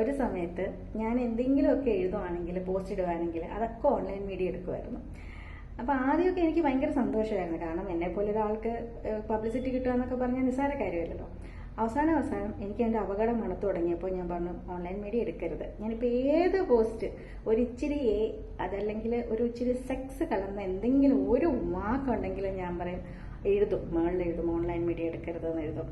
ഒരു സമയത്ത് ഞാൻ എന്തെങ്കിലുമൊക്കെ എഴുതുവാണെങ്കിൽ പോസ്റ്റ് ഇടുവാണെങ്കിൽ അതൊക്കെ ഓൺലൈൻ മീഡിയ എടുക്കുമായിരുന്നു അപ്പോൾ ആദ്യമൊക്കെ എനിക്ക് ഭയങ്കര സന്തോഷമായിരുന്നു. കാരണം എന്നെ പോലെ ഒരാൾക്ക് പബ്ലിസിറ്റി കിട്ടുക എന്നൊക്കെ പറഞ്ഞാൽ നിസ്സാര കാര്യമല്ലല്ലോ. അവസാനം അവസാനം എനിക്ക് എന്റെ അപകടം മണത്തു തുടങ്ങിയപ്പോൾ ഞാൻ പറഞ്ഞു ഓൺലൈൻ മീഡിയ എടുക്കരുത്. ഞാനിപ്പോൾ ഏത് പോസ്റ്റ് ഒരു ഇച്ചിരി എ അതല്ലെങ്കിൽ ഒരു ഇച്ചിരി സെക്സ് കലർന്ന എന്തെങ്കിലും ഒരു വാക്കുണ്ടെങ്കിൽ ഞാൻ പറയും എഴുതും മേളിൽ എഴുതും ഓൺലൈൻ മീഡിയ എടുക്കരുതെന്ന് എഴുതും.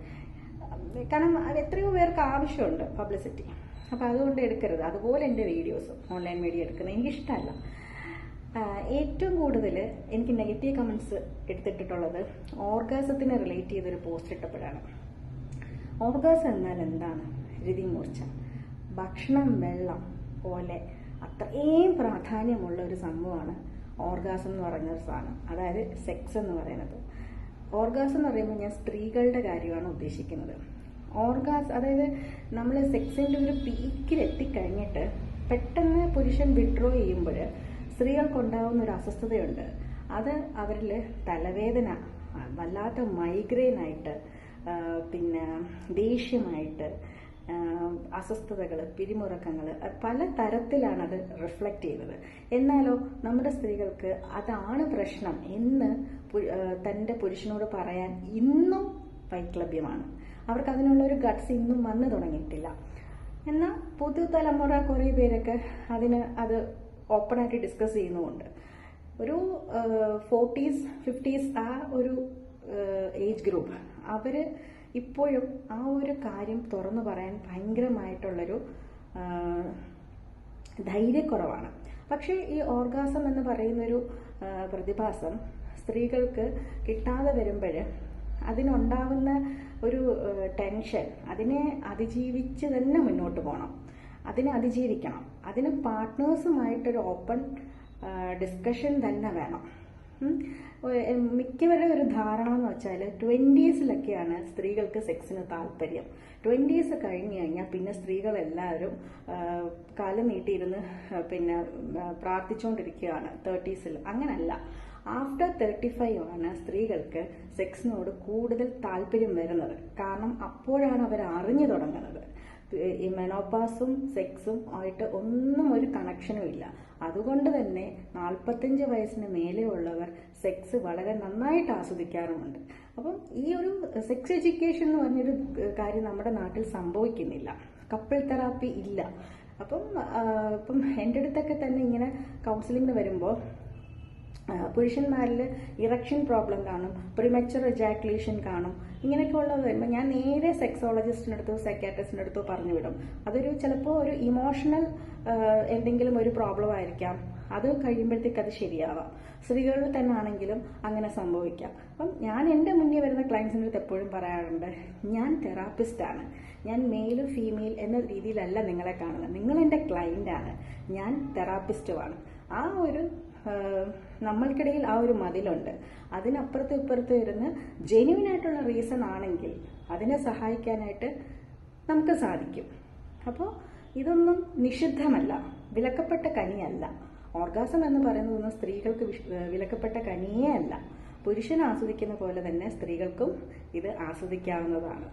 കാരണം എത്രയോ പേർക്ക് ആവശ്യമുണ്ട് പബ്ലിസിറ്റി അപ്പോൾ അതുകൊണ്ട് എടുക്കരുത്. അതുപോലെ എന്റെ വീഡിയോസും ഓൺലൈൻ മീഡിയ എടുക്കുന്നത് എനിക്കിഷ്ടമല്ല. ഏറ്റവും കൂടുതൽ എനിക്ക് നെഗറ്റീവ് കമൻസ് എടുത്തിട്ടിട്ടുള്ളത് ഓർഗാസത്തിന് റിലേറ്റ് ചെയ്തൊരു പോസ്റ്റ് ഇട്ടപ്പോഴാണ്. ഓർഗാസം എന്നാൽ എന്താണ്? രതിമൂർച്ച ഭക്ഷണം വെള്ളം പോലെ അത്രയും പ്രാധാന്യമുള്ള ഒരു സംഭവമാണ് ഓർഗാസം എന്ന് പറയുന്ന ഒരു സാധനം. അതായത് സെക്സ് എന്ന് പറയുന്നത്. ഓർഗാസം എന്ന് പറയുമ്പോൾ ഞാൻ സ്ത്രീകളുടെ കാര്യമാണ് ഉദ്ദേശിക്കുന്നത്. ഓർഗാസ് അതായത് നമ്മൾ സെക്സിന്റെ ഒരു പീക്കിൽ എത്തിക്കഴിഞ്ഞിട്ട് പെട്ടെന്ന് പുരുഷൻ വിഡ്രോ ചെയ്യുമ്പോൾ സ്ത്രീകൾക്കുണ്ടാവുന്ന ഒരു അസ്വസ്ഥതയുണ്ട്. അത് അവരിൽ തലവേദന വല്ലാത്ത മൈഗ്രെയിനായിട്ട് പിന്നെ ദേഷ്യമായിട്ട് അസ്വസ്ഥതകൾ പിരിമുറക്കങ്ങൾ പല തരത്തിലാണത് റിഫ്ലക്റ്റ് ചെയ്യുന്നത്. എന്നാലോ നമ്മുടെ സ്ത്രീകൾക്ക് അതാണ് പ്രശ്നം എന്ന് തന്റെ പുരുഷനോട് പറയാൻ ഇന്നും വൈക്ലഭ്യമാണ് അവർക്ക് അതിനുള്ള ഒരു ഗട്ട്സ് ഇന്നും വന്നു തുടങ്ങിയിട്ടില്ല. എന്നാൽ പുതുതലമുറ കുറേ പേരൊക്കെ അതിന് അത് ഓപ്പണായിട്ട് ഡിസ്കസ് ചെയ്യുന്നുമുണ്ട്. ഒരു ഫോർട്ടീസ് ഫിഫ്റ്റീസ് ആ ഒരു ഏജ് ഗ്രൂപ്പ് അവർ ഇപ്പോഴും ആ ഒരു കാര്യം തുറന്നു പറയാൻ ഭയങ്കരമായിട്ടുള്ളൊരു ധൈര്യക്കുറവാണ്. പക്ഷേ ഈ ഓർഗാസം എന്ന് പറയുന്നൊരു പ്രതിഭാസം സ്ത്രീകൾക്ക് കിട്ടാതെ വരുമ്പോൾ അതിനുണ്ടാവുന്ന ഒരു ടെൻഷൻ അതിനെ അതിജീവിച്ച് തന്നെ മുന്നോട്ട് പോകണം അതിനെ അതിജീവിക്കണം. അതിന് പാർട്ട്നേഴ്സുമായിട്ടൊരു ഓപ്പൺ ഡിസ്കഷൻ തന്നെ വേണം. മിക്കവരുടെ ഒരു ധാരണ എന്ന് വെച്ചാൽ ട്വന്റീസിലൊക്കെയാണ് സ്ത്രീകൾക്ക് സെക്സിന് താല്പര്യം. ട്വന്റീസ് കഴിഞ്ഞ് കഴിഞ്ഞാൽ പിന്നെ സ്ത്രീകളെല്ലാവരും കാലം നീട്ടിയിരുന്ന് പിന്നെ പ്രാർത്ഥിച്ചുകൊണ്ടിരിക്കുകയാണ് തേർട്ടീസിൽ. അങ്ങനല്ല. ആഫ്റ്റർ തേർട്ടി ഫൈവ് ആണ് സ്ത്രീകൾക്ക് സെക്സിനോട് കൂടുതൽ താല്പര്യം വരുന്നത്. കാരണം അപ്പോഴാണ് അവർ അറിഞ്ഞു തുടങ്ങുന്നത്. ഈ മെനോപാസും സെക്സും ആയിട്ട് ഒന്നും ഒരു കണക്ഷനും ഇല്ല. അതുകൊണ്ട് തന്നെ നാൽപ്പത്തഞ്ച് വയസ്സിന് മേലെയുള്ളവർ സെക്സ് വളരെ നന്നായിട്ട് ആസ്വദിക്കാറുമുണ്ട്. അപ്പം ഈ ഒരു സെക്സ് എഡ്യൂക്കേഷൻ എന്ന് പറഞ്ഞൊരു കാര്യം നമ്മുടെ നാട്ടിൽ സംഭവിക്കുന്നില്ല. കപ്പിൾ തെറാപ്പി ഇല്ല. അപ്പം ഇപ്പം എന്റെ അടുത്തൊക്കെ തന്നെ ഇങ്ങനെ കൗൺസിലിംഗിന് വരുമ്പോൾ പുരുഷന്മാരിൽ ഇറക്ഷൻ പ്രോബ്ലം കാണും പ്രിമച്ചർ എജാക്കുലേഷൻ കാണും ഇങ്ങനെയൊക്കെ ഉള്ളത് വരുമ്പോൾ ഞാൻ നേരെ സെക്സോളജിസ്റ്റിന്റെ അടുത്തോ സൈക്കാട്രിസ്റ്റിന്റെ അടുത്തോ പറഞ്ഞു വിടും അതൊരു ചിലപ്പോൾ ഒരു ഇമോഷണൽ എന്തെങ്കിലും ഒരു പ്രോബ്ലം ആയിരിക്കാം. അത് കഴിയുമ്പോഴത്തേക്ക് അത് ശരിയാവാം. സ്ത്രീകളിൽ തന്നെ ആണെങ്കിലും അങ്ങനെ സംഭവിക്കാം. അപ്പം ഞാൻ എന്റെ മുന്നിൽ വരുന്ന ക്ലയൻസിന്റെ അടുത്ത് എപ്പോഴും പറയാറുണ്ട് ഞാൻ തെറാപ്പിസ്റ്റാണ് ഞാൻ മെയിൽ ഫീമെയിൽ എന്ന രീതിയിലല്ല നിങ്ങളെ കാണുന്നത്. നിങ്ങൾ എന്റെ ക്ലയന്റാണ് ഞാൻ തെറാപ്പിസ്റ്റുമാണ് ആ ഒരു നമ്മൾക്കിടയിൽ ആ ഒരു മതിലുണ്ട്. അതിനപ്പുറത്തും ഇപ്പുറത്തും ഇരുന്ന് ജെന്യൂൻ ആയിട്ടുള്ള റീസൺ ആണെങ്കിൽ അതിനെ സഹായിക്കാനായിട്ട് നമുക്ക് സാധിക്കും. അപ്പോൾ ഇതൊന്നും നിഷിദ്ധമല്ല. വിലക്കപ്പെട്ട കനിയല്ല. ഓർഗാസം എന്ന് പറയുന്നതൊന്നും സ്ത്രീകൾക്ക് വിലക്കപ്പെട്ട കനിയേ അല്ല. പുരുഷൻ ആസ്വദിക്കുന്ന പോലെ തന്നെ സ്ത്രീകൾക്കും ഇത് ആസ്വദിക്കാവുന്നതാണ്.